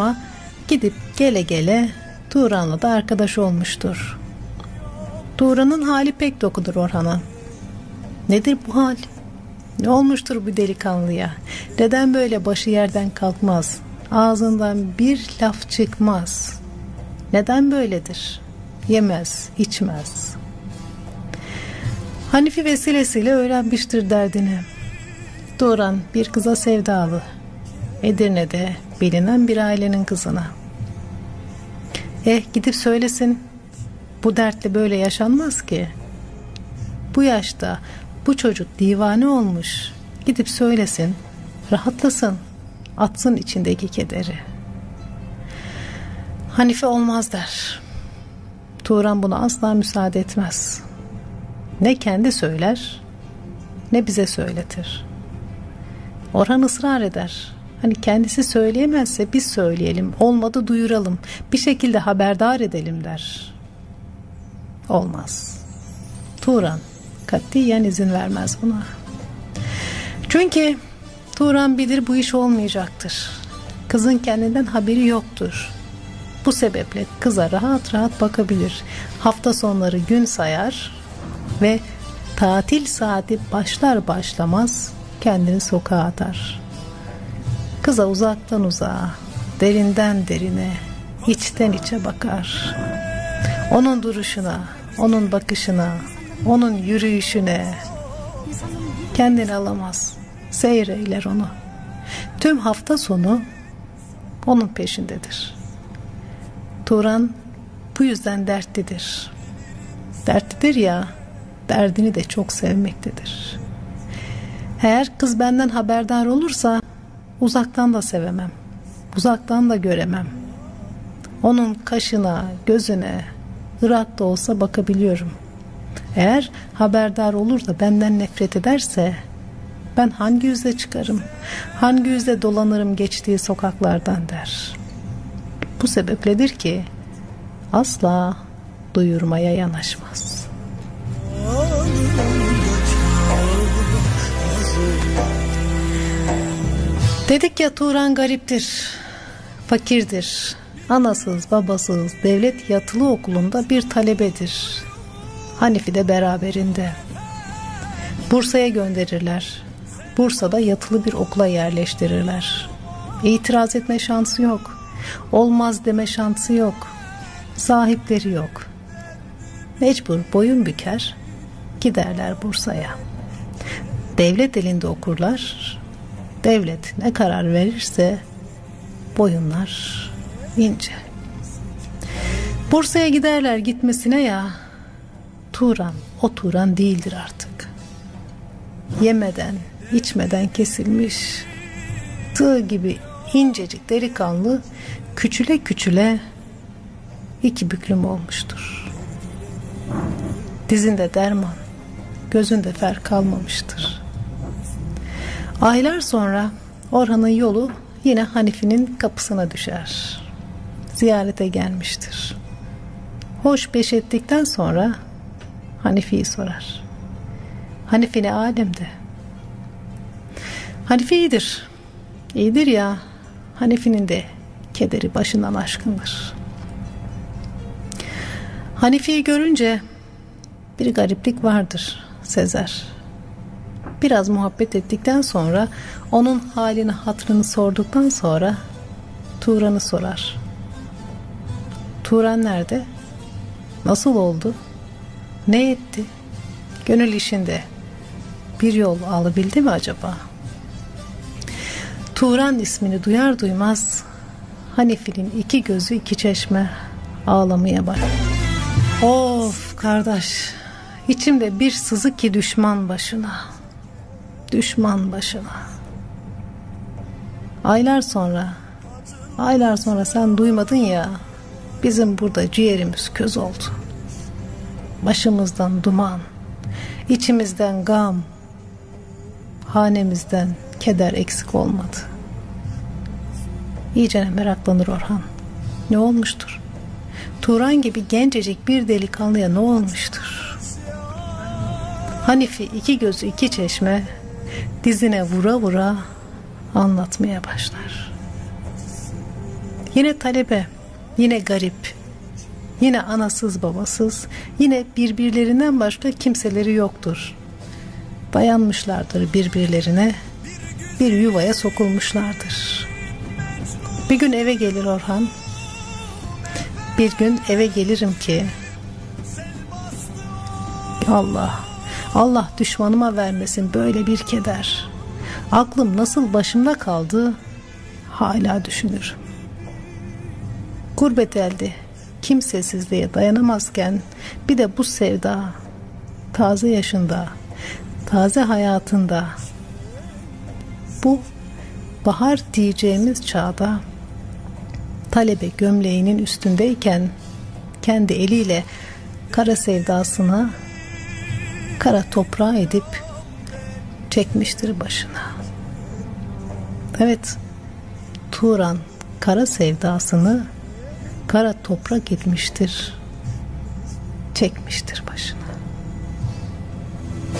Fatma gidip gele gele Turan'la da arkadaş olmuştur. Turan'ın hali pek dokudur Orhan'a. Nedir bu hal? Ne olmuştur bu delikanlıya? Neden böyle başı yerden kalkmaz? Ağzından bir laf çıkmaz. Neden böyledir? Yemez, içmez. Hanifi vesilesiyle öğrenmiştir derdini. Turan bir kıza sevdalı. Edirne'de bilinen bir ailenin kızına. Eh gidip söylesin. Bu dertle böyle yaşanmaz ki. Bu yaşta bu çocuk divane olmuş. Gidip söylesin. Rahatlasın. Atsın içindeki kederi. Hanife olmaz der. Turan buna asla müsaade etmez. Ne kendi söyler ne bize söyletir. Orhan ısrar eder. Hani kendisi söyleyemezse biz söyleyelim. Olmadı duyuralım. Bir şekilde haberdar edelim der. Olmaz. Turan katiyen izin vermez buna. Çünkü Turan bilir bu iş olmayacaktır. Kızın kendinden haberi yoktur. Bu sebeple kıza rahat rahat bakabilir. Hafta sonları gün sayar ve tatil saati başlar başlamaz kendini sokağa atar. Kıza uzaktan uzağa, derinden derine, içten içe bakar. Onun duruşuna, onun bakışına, onun yürüyüşüne kendini alamaz. Seyreyler onu. Tüm hafta sonu onun peşindedir. Turan bu yüzden dertlidir. Dertlidir ya, derdini de çok sevmektedir. Eğer kız benden haberdar olursa uzaktan da sevemem. Uzaktan da göremem. Onun kaşına, gözüne, ırak da olsa bakabiliyorum. Eğer haberdar olur da benden nefret ederse ben hangi yüzle çıkarım, hangi yüzle dolanırım geçtiği sokaklardan der. Bu sebepledir ki asla duyurmaya yanaşmaz. Dedik ya Turan gariptir, fakirdir, anasız babasız devlet yatılı okulunda bir talebedir. Hanifi de beraberinde. Bursa'ya gönderirler. Bursa'da yatılı bir okula yerleştirirler. İtiraz etme şansı yok. Olmaz deme şansı yok. Sahipleri yok. Mecbur boyun büker, giderler Bursa'ya. Devlet elinde okurlar. Devlet ne karar verirse boyunlar ince. Bursa'ya giderler gitmesine ya. Turan o Turan değildir artık. Yemeden, içmeden kesilmiş. Tığ gibi incecik delikanlı küçüle küçüle iki büklüm olmuştur. Dizinde derman, gözünde fer kalmamıştır. Aylar sonra Orhan'ın yolu yine Hanifi'nin kapısına düşer. Ziyarete gelmiştir. Hoş beş ettikten sonra Hanifi'yi sorar. Hanifi ne alemde? Hanifi iyidir. İyidir ya. Hanifi'nin de kederi başından aşkındır. Hanifi'yi görünce bir gariplik vardır Sezer. Biraz muhabbet ettikten sonra onun halini hatrını sorduktan sonra Turan'ı sorar. Turan nerede? Nasıl oldu? Ne etti? Gönül işinde bir yol alabildi mi acaba? Turan ismini duyar duymaz Hanifi'nin iki gözü iki çeşme ağlamaya başladı. Of kardeş içimde bir sızı ki düşman başına düşman başına. Aylar sonra aylar sonra sen duymadın ya bizim burada ciğerimiz köz oldu. Başımızdan duman içimizden gam hanemizden keder eksik olmadı. İyicene meraklanır Orhan. Ne olmuştur? Turan gibi gencecik bir delikanlıya ne olmuştur? Hanifi iki gözü iki çeşme dizine vura vura anlatmaya başlar. Yine talebe, yine garip, yine anasız babasız, yine birbirlerinden başka kimseleri yoktur. Dayanmışlardır birbirlerine, bir yuvaya sokulmuşlardır. Bir gün eve gelir Orhan, bir gün eve gelirim ki Allah, Allah düşmanıma vermesin böyle bir keder. Aklım nasıl başımda kaldı hala düşünürüm. Gurbet elde kimsesizliğe dayanamazken bir de bu sevda taze yaşında, taze hayatında bu bahar diyeceğimiz çağda talebe gömleğinin üstündeyken kendi eliyle kara sevdasını kara toprağa edip çekmiştir başına. Evet, Turan kara sevdasını kara toprak etmiştir, çekmiştir başına.